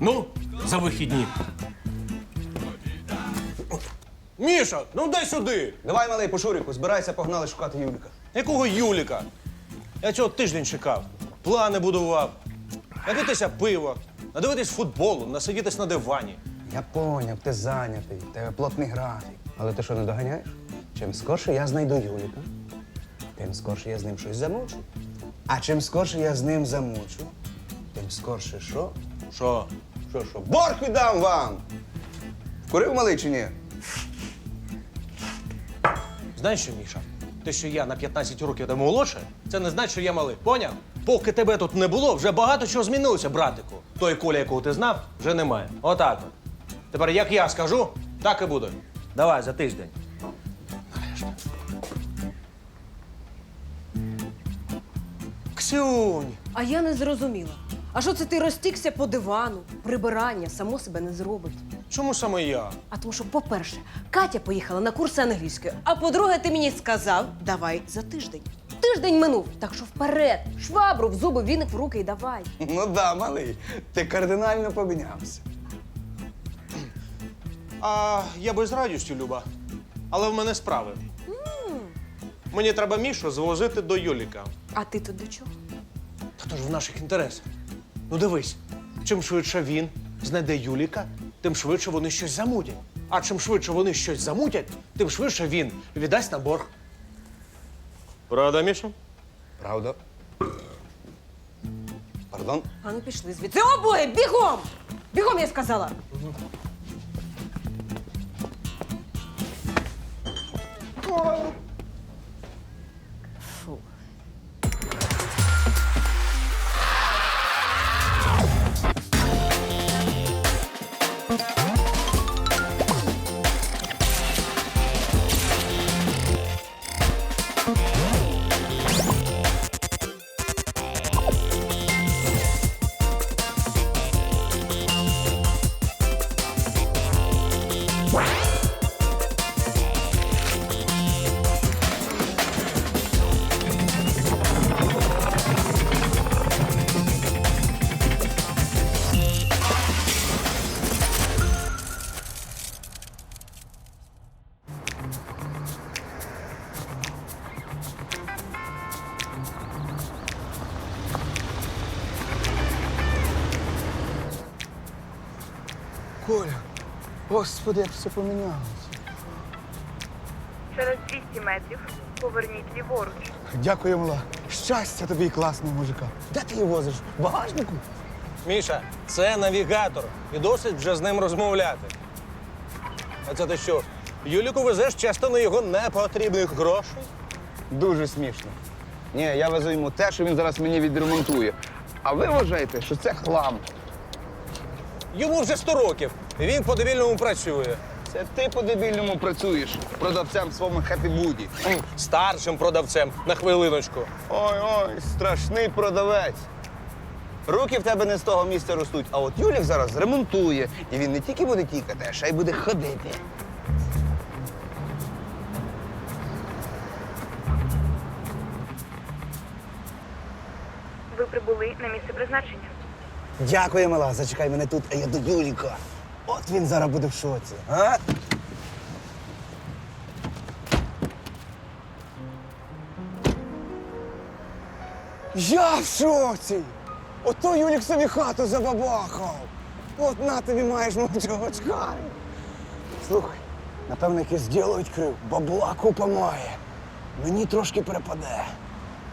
Ну, за вихідні. Міша, ну дай сюди. Давай, малий, по Шуріку, збирайся, погнали шукати Юліка. Якого Юліка? Я цього тиждень чекав. Плани будував. Напитися пива, надивитись футболу, насидітись на дивані. Я поняв, ти зайнятий, тебе плотний графік. Але ти що не доганяєш? Чим скорше я знайду Юліка, тим скорше я з ним щось замучу. А чим скорше я з ним замучу, тим скорше що? Що? Що, що? Борг віддам вам! Вкурив малий чи ні? Знаєш що, Міша? Те, що я на 15 років тебе молодше, це не значить, що я малий. Поняв? Поки тебе тут не було, вже багато чого змінилося, братику. Той Коля, якого ти знав, вже немає. Отак от. Тепер як я скажу, так і буде. Давай за тиждень. Ксюнь! А я не зрозуміла. А що це ти розтікся по дивану? Прибирання само себе не зробить. Чому саме я? А тому що, по-перше, Катя поїхала на курси англійської. А по-друге, ти мені сказав, давай за тиждень. Тиждень минув, так що вперед, швабру в зуби, віник в руки і давай. Ну да, малий, ти кардинально помінявся. А я би з радістю, Люба. Але в мене справи. Мені треба Мішу звозити до Юліка. А ти тут до чого? Та то ж в наших інтересах. Ну дивись, чим швидше він знайде Юліка, тим швидше вони щось замутять. А чим швидше вони щось замутять, тим швидше він віддасть на борг. Правда, Міша? Правда? Пардон? А ну пішли звідси. Обоє, бігом! Бігом, я сказала. Господи, як все помінялося. Через 200 метрів поверніть ліворуч. Дякую, мала. Щастя тобі і класного мужика. Де ти її возиш? В багажнику? Міша, це навігатор. І досить вже з ним розмовляти. А це ти що? Юліку везеш частину його непотрібних грошей? Дуже смішно. Ні, я везу йому те, що він зараз мені відремонтує. А ви вважаєте, що це хлам. Йому вже 100 років. Він по довільному працює. Це ти по-дебільному працюєш продавцем в своєму хеппі-буді. Старшим продавцем на хвилиночку. Ой-ой, страшний продавець. Руки в тебе не з того місця ростуть, а от Юлік зараз ремонтує. І він не тільки буде тікати, а ще й буде ходити. Ви прибули на місце призначення. Дякую, мала. Зачекай мене тут, а я до Юліка. От він зараз буде в шоці. А? Я в шоці! Ото Юлік собі хату забабахав. От на тобі маєш мовчого чкарі. Слухай, напевно, якийсь діло відкрив. Бабла купа має. Мені трошки перепаде.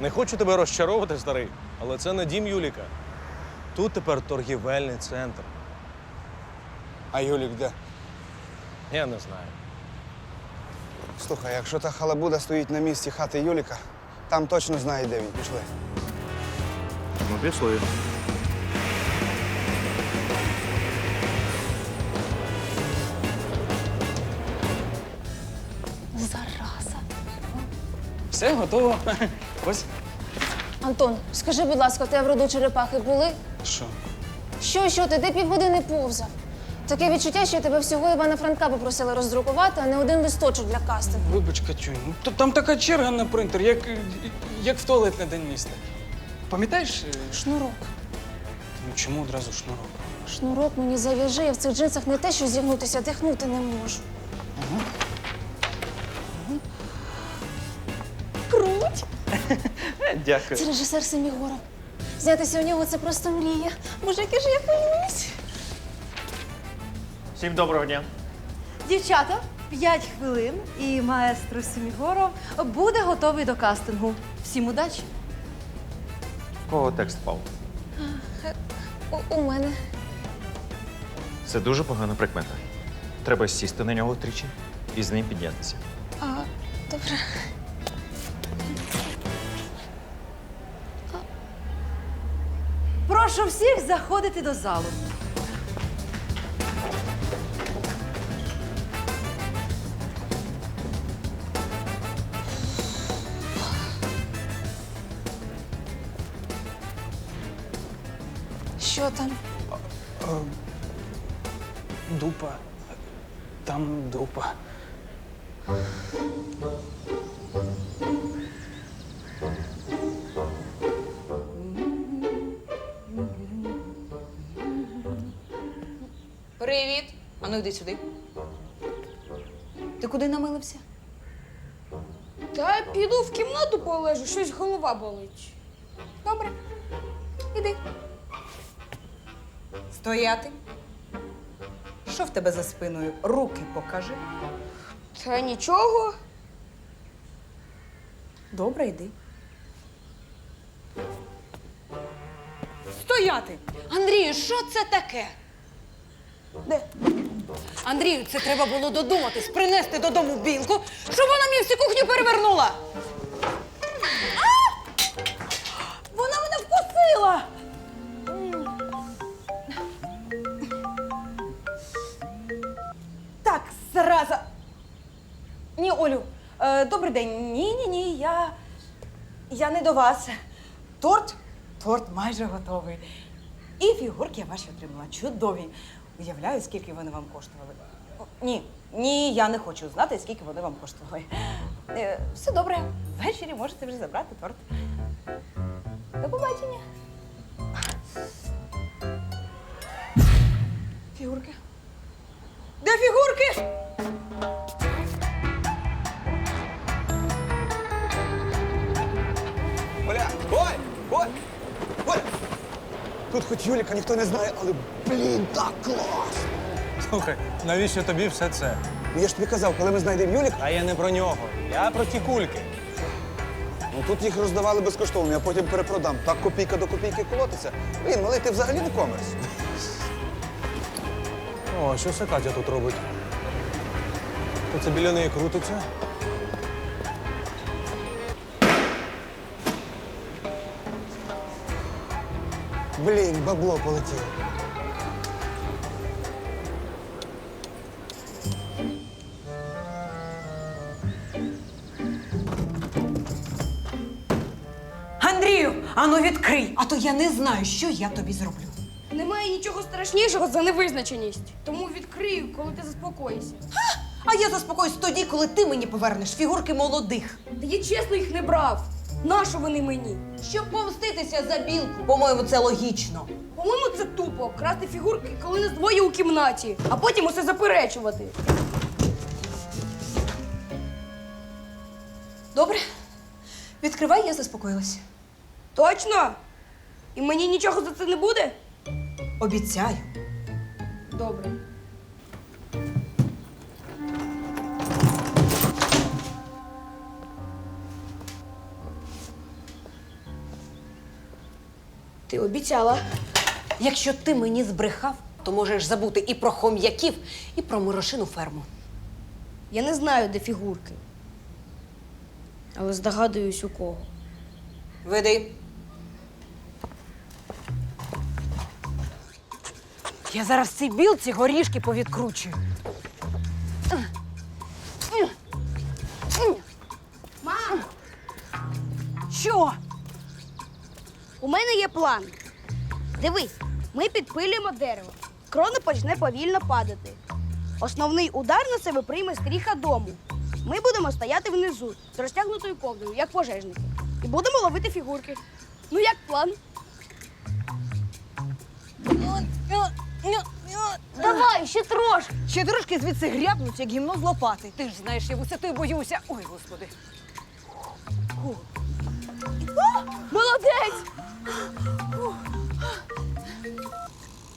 Не хочу тебе розчаровувати, старий, але це не дім Юліка. Тут тепер торгівельний центр. А Юлік де? Я не знаю. Слухай, якщо та халабуда стоїть на місці хати Юліка, там точно знає, де він. Пішли. Ну, пішли. Зараза. Все, готово. Ось. Антон, скажи, будь ласка, тебе в роду черепахи були? Що? Що, що ти? Ти півгодини повзав. Таке відчуття, що тебе всього Івана Франка попросили роздрукувати, а не один листочок для кастингу. Вибач, Катюнь, ну то там така черга на принтер, як, як в туалет на день міста. Пам'ятаєш? е, Шнурок. Ну чому одразу шнурок? Шнурок мені зав'яжи, я в цих джинсах не те, що зігнутися, а дихнути не можу. Круть! Дякую. Це режисер Семігоров. Знятися у нього це просто мрія. Боже, яке ж я хвилююсь. Всім доброго дня. Дівчата, 5 хвилин, і маестро Семігоров буде готовий до кастингу. Всім удачі! В Кого текст впав? У, у мене. Це дуже погана прикмета. Треба сісти на нього тричі і з ним піднятися. А, добре. Прошу всіх заходити до залу. Там. Привіт. А ну йди сюди. Ти куди намилився? Та піду в кімнату полежу, щось голова болить. Добре. Іди. Стояти. Що в тебе за спиною? Руки покажи. Та нічого. Добре, йди. Стояти! Андрію, що це таке? Де? Андрію, це треба було додуматись, принести додому білку, щоб вона мені всю кухню перевернула. Олю, е, добрий день. Ні, ні, ні, я. Я не до вас. Торт? Торт майже готовий. І фігурки я ваші отримала. Чудові. Уявляю, скільки вони вам коштували. Ні, ні, я не хочу знати, скільки вони вам коштували. Е, все добре. Ввечері можете вже забрати торт. До побачення. Фігурки. Де фігурки? Тут хоч Юліка ніхто не знає, але блін, так клас! Слухай, навіщо тобі все це? Ну, Я ж тобі казав, коли ми знайдемо Юліка, А я не про нього. Я про ті кульки. ну тут їх роздавали безкоштовно, я потім перепродам. Так копійка до копійки колотиться. Блін, малий, ти взагалі не комерс. О, що це Катя тут робить? То це біля неї крутиться. Блін, бабло полетіло. Андрію, ану відкрий, а то я не знаю, що я тобі зроблю. Немає нічого страшнішого за невизначеність. Тому відкрию, коли ти заспокоїшся. А я заспокоюсь тоді, коли ти мені повернеш фігурки молодих. Та я чесно їх не брав. Нащо вони мені? Щоб помститися за білку. По-моєму, це логічно. По-моєму, це тупо красти фігурки, коли нас двоє у кімнаті, а потім усе заперечувати. Добре. Відкривай, я заспокоїлась. Точно? І мені нічого за це не буде? Обіцяю. Добре. Ти обіцяла. Якщо ти мені збрехав, то можеш забути і про хом'яків, і про мирошину ферму. Я не знаю, де фігурки. Але здогадуюсь у кого. Веди. Я зараз цій білці горішки повідкручую. Є план. Дивись, ми підпилюємо дерево. Крона почне повільно падати. Основний удар на себе прийме стріха дому. Ми будемо стояти внизу з розтягнутою ковдрою, як пожежники. І будемо ловити фігурки. Ну, як план? Давай, ще трошки. Ще трошки звідси грябнуть, як гімно з лопати. Ти ж знаєш, я висоти боюся. Ой, господи. Молодець!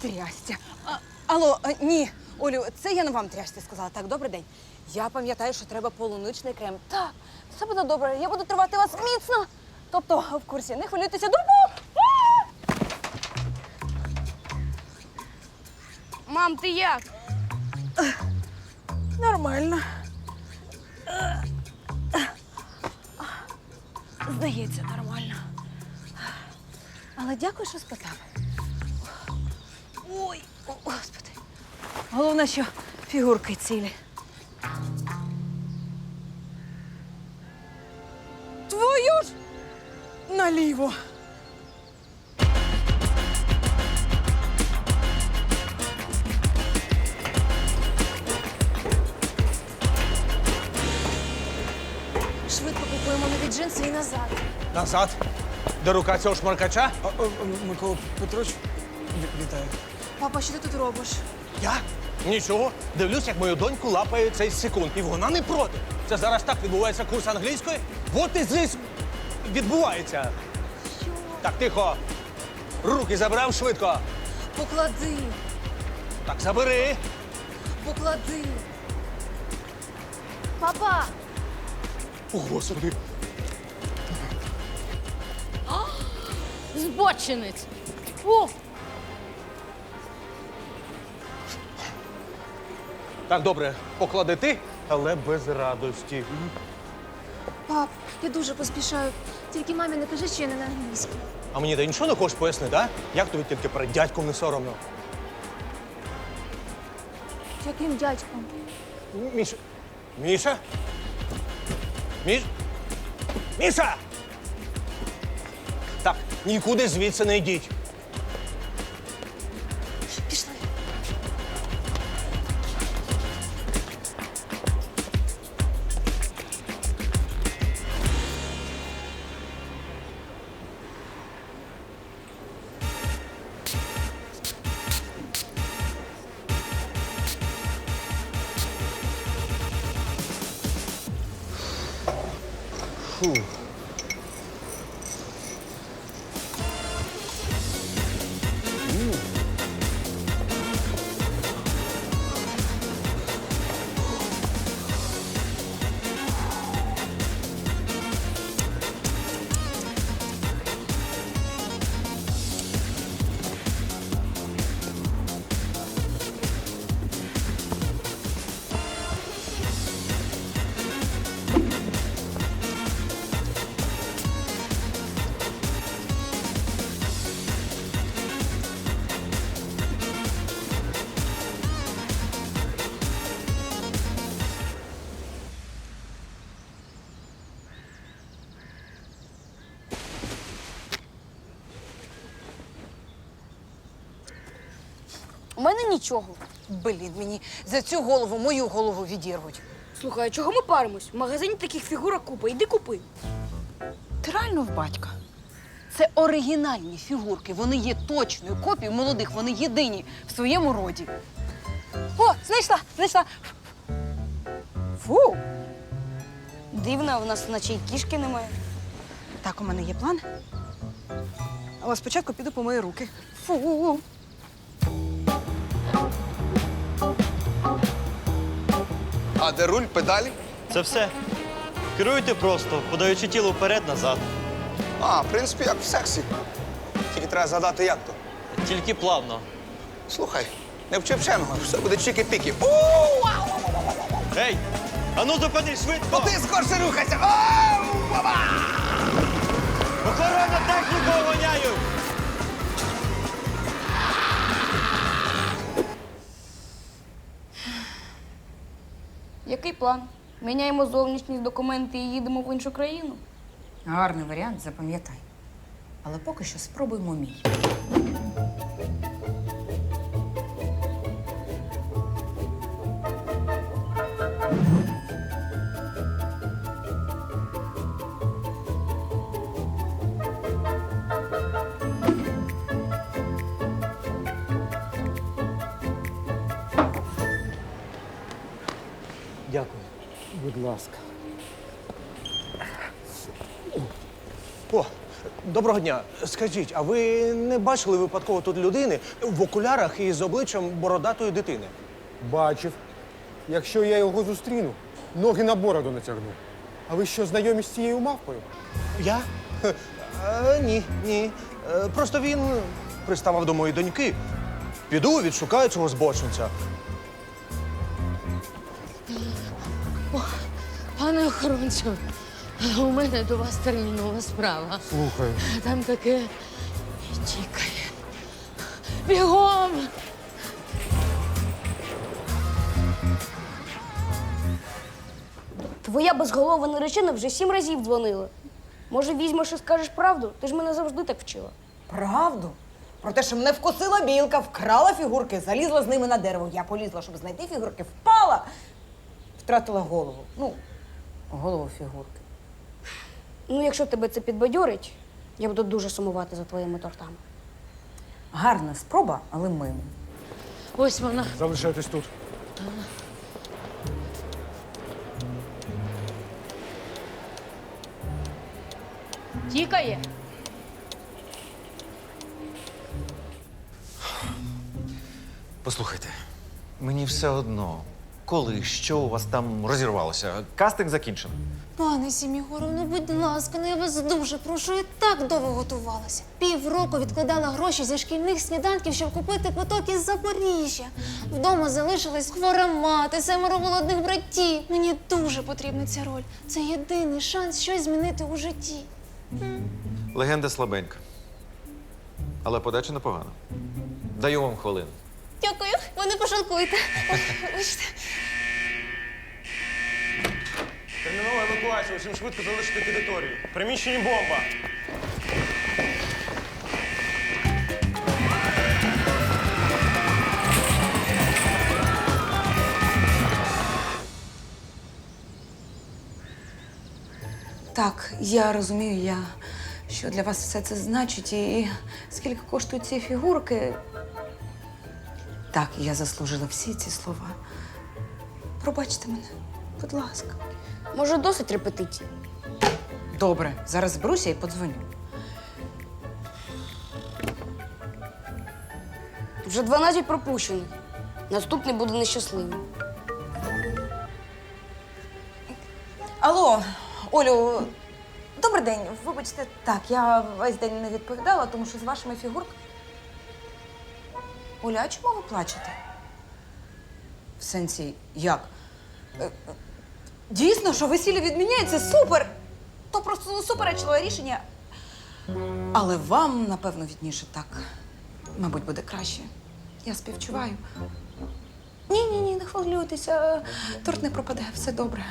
Трястя. А, алло, ні, Олю, це я не вам трястя сказала. Так, добрий день. Я пам'ятаю, що треба полуничний крем. Так, все буде добре. Я буду тривати вас міцно. Тобто в курсі. Не хвилюйтеся, дурбу! Мам, ти як? Нормально. Здається, нормально. Але дякую, що спитав. Ой, о, господи. Головне, що фігурки цілі. Твою ж наліво. Швидко купуємо нові джинси і назад. Назад. Де рука цього шмаркача? А, а, Микола Петрович, ві- вітаю. Папа, що ти тут робиш? Я? Нічого. Дивлюсь, як мою доньку лапає цей секунд. І вона не проти. Це зараз так відбувається курс англійської. От і здесь відбувається. Так, тихо. Руки забрав швидко. Поклади, Так, забери. поклади. Папа, О, Господи. Збочинець. О, Так, добре, поклади ти, але без радості. пап, я дуже поспішаю. Тільки мамі не кажи, що я не на англійській. А мені ти нічого не хочеш пояснити, а? Як тобі тільки перед дядьком не соромно? Яким дядьком? Міша. Міша? Міш? Міша! Нікуди звідси не йдіть. Мене нічого. Блін, мені за цю голову мою голову відірвуть. Слухай, а чого ми паримось? В магазині таких фігурок купа. Іди купи. Ти реально в батька. Це оригінальні фігурки. Вони є точною копією молодих, вони єдині в своєму роді. О, знайшла, знайшла. Фу. Дивно, в нас наче й кішки немає. Так, у мене є план. Але спочатку піду по мої руки. Фу. А де руль, педалі? Це все. Керуйте просто, подаючи тіло вперед-назад. А, в принципі, як в сексі. Тільки треба згадати, як то. Тільки плавно. Слухай, не вчи вченого, все буде чики-піки. У, Ей! Ану зупини швидко! Ну ти скорше рухайся! Охорона техніку охороняють! Який план? Міняємо зовнішні документи і їдемо в іншу країну? Гарний варіант, запам'ятай. Але поки що спробуємо мій. Ласка. О, доброго дня. Скажіть, а ви не бачили випадково тут людини в окулярах і з обличчям бородатої дитини? Бачив. Якщо я його зустріну, ноги на бороду натягну. А ви що, знайомі з цією мавпою? Я? Хе, е, ні, ні. Е, просто він приставав до моєї доньки. Піду, відшукаю цього збочинця. Пане охоронцю, у мене до вас термінова справа. Слухаю. Там таке чекає. Бігом! Твоя безголова наречена вже сім разів дзвонила. Може, візьмеш і скажеш правду? Ти ж мене завжди так вчила. Правду? Про те, що мене вкусила білка, вкрала фігурки, залізла з ними на дерево. Я полізла, щоб знайти фігурки, впала, втратила голову. Ну, голову фігурки. Ну, якщо тебе це підбадьорить, я буду дуже сумувати за твоїми тортами. Гарна спроба, але мимо. Ось вона. Залишайтесь тут. Тікає. Послухайте, мені все одно, коли що у вас там розірвалося. Кастинг закінчений. Пане Сімігоров, ну будь ласка, ну я вас дуже прошу, я так довго готувалася. Півроку відкладала гроші зі шкільних сніданків, щоб купити квиток із Запоріжжя. Вдома залишилась хвора мати, семеро голодних братів. Мені дуже потрібна ця роль. Це єдиний шанс щось змінити у житті. Легенда слабенька. Але подача непогана. Даю вам хвилину. Дякую, ви не пожалкуйте. Вибачте. Термінова евакуація, усім швидко залишити територію. В приміщенні бомба. Так, я розумію, я, що для вас все це значить, і скільки коштують ці фігурки. Так, я заслужила всі ці слова. Пробачте мене, будь ласка. Може, досить репетицій? Добре, зараз зберуся і подзвоню. Вже 12 пропущених. Наступний буде нещасливим. Алло, Олю, добрий день. Вибачте, так, я весь день не відповідала, тому що з вашими фігурками. Оля, а чому ви плачете? В сенсі, як? Е, Дійсно, що весілля відміняється супер! То просто суперечливе рішення. Але вам, напевно, відніше так. Мабуть, буде краще. Я співчуваю. Ні, ні, ні, не хвилюйтеся. Торт не пропаде, все добре.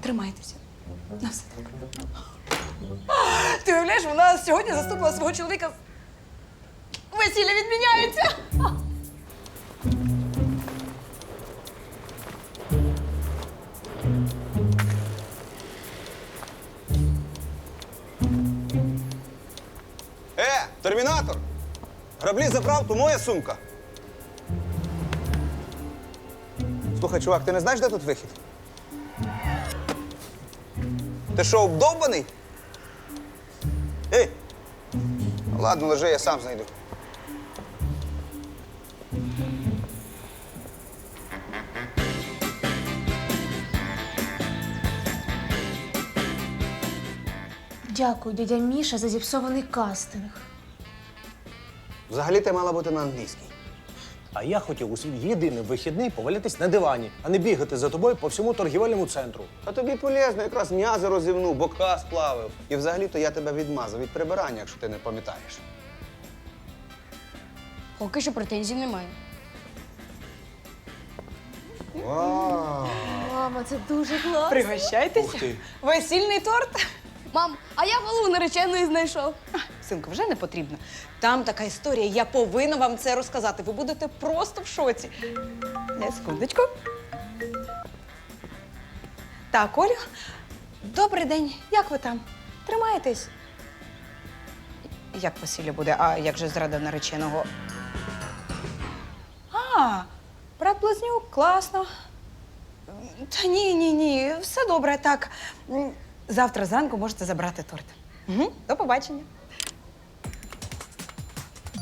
Тримайтеся. На все добре. Ти уявляєш, вона сьогодні заступила свого чоловіка. Весілля відміняється! Е, термінатор! Граблі забрав, то моя сумка. Слухай, чувак, ти не знаєш, де тут вихід? Ти що, обдовбаний? Ей! Ладно, лежи, я сам знайду. Дякую, дядя Міша, за зіпсований кастинг. Взагалі ти мала бути на англійській. А я хотів у свій єдиний вихідний повалятись на дивані, а не бігати за тобою по всьому торгівельному центру. А тобі полезно, якраз м'язи розівнув, бока сплавив. І взагалі-то я тебе відмазав від прибирання, якщо ти не пам'ятаєш. Поки що претензій немає. Вау! Мама, це дуже класно. Пригощайтеся. Ух ти. Весільний торт. Мам, а я голову нареченої знайшов. Синку, вже не потрібно. Там така історія, я повинна вам це розказати. Ви будете просто в шоці. Не, секундочку. Так, Олю, добрий день. Як ви там? Тримаєтесь? Як весілля буде, а як же зрада нареченого? А, брат Близнюк, класно. Та ні, ні, ні, все добре, так. Завтра зранку можете забрати торт. Угу, до побачення.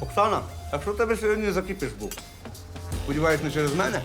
Оксана, а що в тебе сьогодні закипіш був? Сподіваюсь, не через мене?